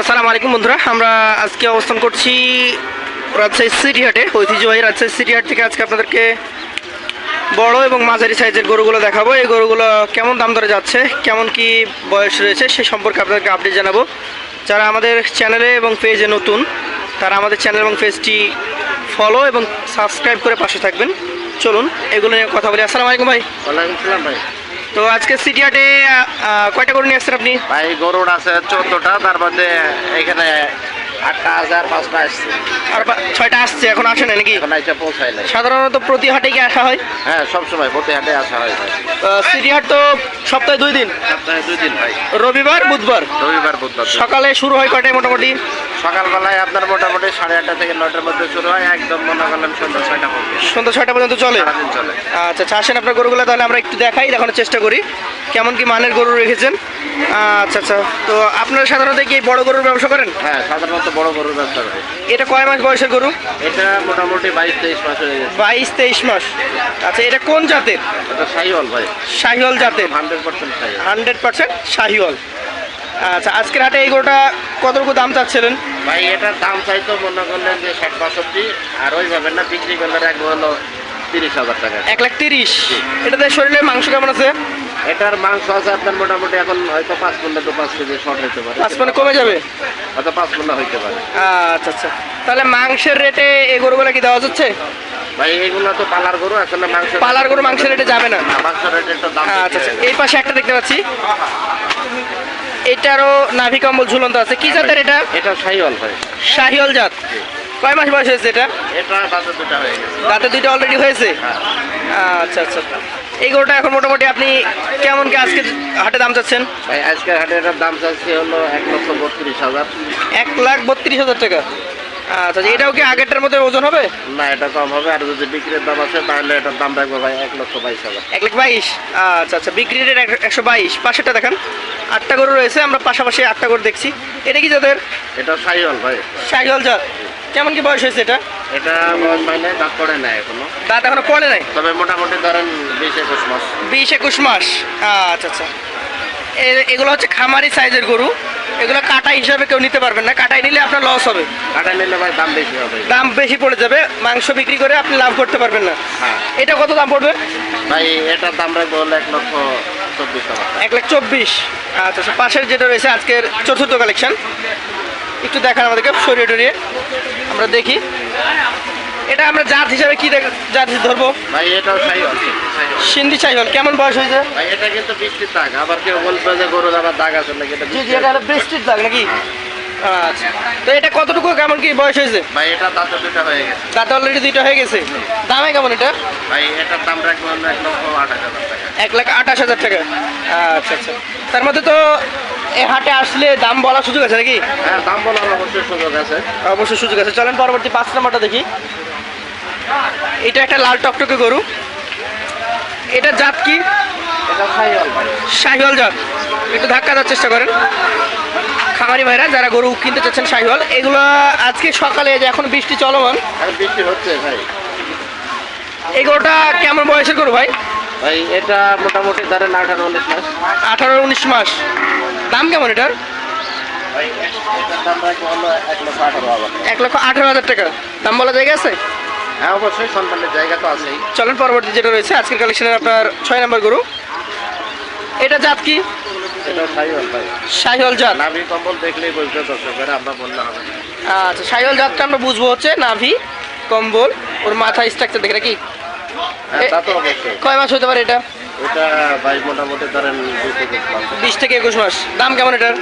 আসসালামু আলাইকুম বন্ধুরা, আমরা আজকে অবস্থান করছি রাজশাহী সিটি হাটে। ঐতিহ্যবাহী রাজশাহী সিটি হাট থেকে আজকে আপনাদেরকে বড় এবং মাঝারি সাইজের গরুগুলো দেখাবো। এই গরুগুলো কেমন দাম দরে যাচ্ছে, কেমন কি বয়স রয়েছে সে সম্পর্কে আপনাদেরকে আপডেট জানাব। যারা আমাদের চ্যানেলে এবং পেজে নতুন, তারা আমাদের চ্যানেল এবং পেজটি ফলো এবং সাবস্ক্রাইব করে পাশে থাকবেন। চলুন, এগুলো নিয়ে কথা বলি। আসসালামু আলাইকুম ভাই। ওয়ালাইকুম সালাম ভাই। তো আজকে সিটি হাটে আহ, আহ, কয়টা গরু নিয়ে আসছেন আপনি? ভাই গরুর আছে চোদ্দটা তার মধ্যে এখানে আটটা পাঁচটা আসছে। আর ছয়টা আসছে এখন আসে না নাকি? এখন এসে পৌঁছায় নাই। সাধারণত প্রতি হাটে কি আসা হয়? হ্যাঁ সবসময় প্রতি হাটে আসা হয় ভাই। সিটি হাট তো সপ্তাহে দুই দিন। সপ্তাহে দুই দিন ভাই। রবিবার বুধবার? রবিবার বুধবার। সকালে শুরু হয় কয়টায় মোটামুটি? সকালবেলায় আপনার মোটামুটি সাড়ে আটটা থেকে নয়টার মধ্যে শুরু হয় একদম মনে করলেন সন্ধ্যা ছয়টা পর্যন্ত। সন্ধ্যা ছয়টা পর্যন্ত চলে? চলে। আচ্ছা আসেন আপনার গরুগুলো তাহলে আমরা একটু দেখাই দেখানোর চেষ্টা করি। কেমন কি মানের গরু রেখেছেন? আচ্ছা আচ্ছা তো আপনারা সাধারণত কি বড় গরুর ব্যবসা করেন? হ্যাঁ সাধারণত বড় গরুর ব্যবসা করে। এটা কয় মাস বয়সের গরু? এটা মোটামুটি বাইশ তেইশ মাস হয়ে গেছে। বাইশ তেইশ মাস। আচ্ছা এটা কোন জাতের? এটা সাইওয়াল ভাই। শাহিওয়াল জাতের। Hundred percent hundred percent Sahiwal. আচ্ছা আজকের হাটে এই গরুটা কতটুকু দাম চাচ্ছিলেন? ভাই এটার দাম চাইতো মনে করলেন যে ষাট বাষট্টি আর ওইভাবে না বিক্রি করলে রাখব হলো তিরিশ হাজার টাকা। এক লাখ তিরিশ। এটাতে শরীরের মাংস কেমন আছে? এটার মাংস আছে আপনার মোটামুটি এখন হয়তো পাঁচ পনেরো তো পাঁচ কেজি শর্ট হইতে পারে। পাঁচ মানে কমে যাবে? হয়তো পাঁচ পনেরো হইতে পারে। আচ্ছা আচ্ছা। তাহলে মাংসের রেটে এই গরুগুলো কি দেওয়া যাচ্ছে? ভাই এইগুলো তো পালার গরু আসলে মাংস পালার গরু মাংসের রেটে যাবে না। মাংস রেটের একটু দাম আচ্ছা আচ্ছা। এই পাশে একটা দেখতে পাচ্ছি। এটারও নাভি কম্বল ঝুলন্ত আছে। কি জাতের এটা? এটা শাহিওয়াল ভাই শাহিওয়াল জাত। কয় মাস বয়স হয়েছে এটা? এটা দাঁতে দুটা হয়ে গেছে। দাঁতে দুইটা অলরেডি হয়েছে? হ্যাঁ। আচ্ছা আচ্ছা। এই গরুটা এখন মোটামুটি আপনি কেমন কি আজকে হাটে দাম চাচ্ছেন? ভাই আজকে হাটে এটার দাম চাচ্ছি হলো এক লক্ষ বত্রিশ হাজার। এক লাখ বত্রিশ হাজার টাকা। আচ্ছা আচ্ছা, এটাও কি আগেরটার মধ্যে ওজন হবে? না এটা কম হবে। আর যদি বিক্রির দাম আছে তাহলে এটার দাম রাখব ভাই এক লক্ষ বাইশ হাজার। এক লাখ বাইশ? আচ্ছা আচ্ছা বিক্রি রেট একশো বাইশ। পাশেরটা দেখান। আটটা গরু রয়েছে আমরা পাশাপাশি আটটা গরু দেখছি। এটা কি যাদের এটা সাইওয়াল ভাই। শাহিওয়াল জাত। কেমন কি বয়স হয়েছে এটা? এটা বয়স হয় নাই দাঁত পড়ে নাই এখনও। দাঁত এখনও পড়ে নাই? তবে মোটামুটি ধরেন বিশ একুশ মাস। বিশ একুশ মাস। আচ্ছা আচ্ছা। এগুলো হচ্ছে খামারি সাইজের গরু। এগুলো কাটা হিসাবে কেউ নিতে পারবেন না। কাটাই নিলে আপনার লস হবে। কাটা নিলে ভাই দাম বেশি হবে। দাম বেশি পড়ে যাবে মাংস বিক্রি করে আপনি লাভ করতে পারবেন না। হ্যাঁ। এটা কত দাম পড়বে? ভাই এটার দাম রাখব এক লক্ষ চব্বিশ। এক লাখ চব্বিশ। আচ্ছা আচ্ছা পাশের যেটা রয়েছে আজকের চতুর্থ কালেকশন একটু দেখান আমাদেরকে সরিয়ে টরিয়ে। আমরা দেখি। এটা আমরা জাত হিসাবে কি দেখ- জাত ধরবো? ভাই এটাও সাই আছে সিন্ধি চাইহল কেমন বয়স হয়েছে? ভাই এটা কিন্তু বৃষ্টির দাগ। আবার কেউ বলবে যে গরুর আবার দাগ আছে নাকি এটা জি জি এটা হলো বৃষ্টির দাগ নাকি? আচ্ছা। তো এটা কতটুকু কেমন কি বয়স হয়েছে? ভাই এটা দাঁত দুটা হয়ে গেছে। দাঁত অলরেডি দুইটা হয়ে গেছে? দামে কেমন এটা? ভাই এটার দাম রাখব হলো এক লক্ষ আঠাশ হাজার টাকা। এক লাখ আঠাশ হাজার টাকা। আচ্ছা আচ্ছা। তার মধ্যে তো এ হাটে আসলে দাম বলার সুযোগ আছে নাকি? হ্যাঁ দাম বলার অবশ্যই সুযোগ আছে। অবশ্যই সুযোগ আছে। চলেন পরবর্তী পাঁচ নাম্বারটা দেখি। এটা একটা লাল টকটকে গরু। এটা জাত কি? শাহিওয়াল জাত। একটু ধাক্কা দেওয়ার চেষ্টা করেন। খামারি ভাইরা যারা গরু কিনতে চাচ্ছেন শাহিওয়াল এগুলো আজকে সকালে যে এখন বৃষ্টি চলমান। বৃষ্টি হচ্ছে ভাই। এই গরুটা কেমন বয়সের গরু ভাই? ভাই এটা মোটামুটি ধরেন আঠারো উনিশ মাস। আঠারো উনিশ মাস। দাম কেমন এটার। এক লক্ষ আঠারো হাজার টাকা। দাম বলা জায়গা আছে? হ্যাঁ অবশ্যই সন্তানের জায়গা তো আছেই। চলেন পরবর্তী যেটা রয়েছে আজকের কালেকশনের আপনার ছয় নম্বর গরু। এটা জাত কি? এটা সাইওয়াল ভাই। শাহিওয়াল জাত? নাভি কম্বল দেখলেই বুঝতে দর্শকেরা আমরা বললে হবে আচ্ছা শাহিওয়াল জাতটা আমরা বুঝব হচ্ছে নাভি কম্বল। ওর মাথা স্ট্রাকচার দেখে নাকি? হ্যাঁ তা তো অবশ্যই। কয় মাস হতে পারে এটা? এটা ভাই মোটামুটি ধরেন। বিশ থেকে একুশ মাস। দাম কেমন এটার?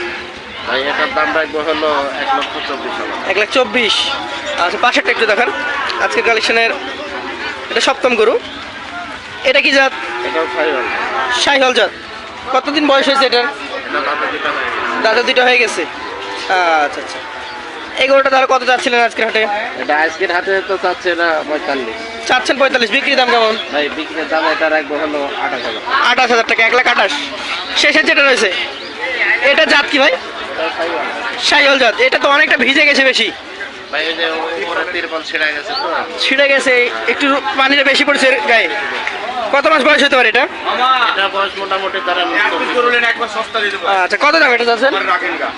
ভাই এটার দাম রাখব হলো এক লক্ষ চব্বিশ এক লাখ চব্বিশ। আচ্ছা পাশেরটা একটু দেখান। আজকের কালেকশনের এটা সপ্তম গরু। এটা কি জাত? শাহিওয়াল। জাত। কতদিন বয়স হয়েছে এটার? দাদা দুটো হয়ে গেছে। আচ্ছা আচ্ছা। এই গরুটা তাহলে কত চাচ্ছিলেন আজকের হাটে? এটা আজকের হাতে তো চাচ্ছে না পঁয়তাল্লিশ। চাচ্ছেন পঁয়তাল্লিশ। বিক্রি দাম কেমন? ভাই বিক্রির দাম এটা রাখব হলো আঠাশ হাজার। আঠাশ হাজার টাকা এক লাখ আঠাশ। শেষের যেটা রয়েছে এটা জাত কি ভাই? শাহিওয়াল জাত। এটা তো অনেকটা ভিজে গেছে বেশি। ভাই ওই যে উপরে তিরপল ছিঁড়ে গেছে তো। ছিঁড়ে গেছে একটু পানিটা বেশি পড়ছে গায়ে। কত মাস বয়স হতে পারে এটা? এটা বয়স মোটামুটি ধরেন আচ্ছা কত দাম এটা চাচ্ছেন?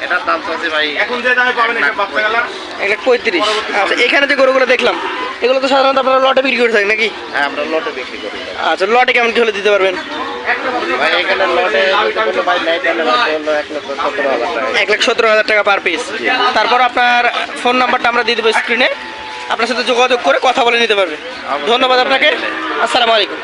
এটার দাম চাচ্ছি ভাই এখন যে দামে পাবেন এসব বাচ্চা গেলা এক লাখ পঁয়ত্রিশ। আচ্ছা এখানে যে গরুগুলো দেখলাম এগুলো তো সাধারণত আপনারা লটে বিক্রি করে থাকেন নাকি? হ্যাঁ আমরা লটে বিক্রি করি। আচ্ছা লটে কেমন কি হলে দিতে পারবেন? ভাই এখানে লটে ভাই হলো এক লক্ষ সতেরো হাজার টাকা। এক লাখ সতেরো হাজার টাকা পার পিস তারপর আপনার ফোন নাম্বারটা আমরা দিয়ে দেবো স্ক্রিনে আপনার সাথে যোগাযোগ করে কথা বলে নিতে পারবে। ধন্যবাদ আপনাকে। আসসালামু আলাইকুম।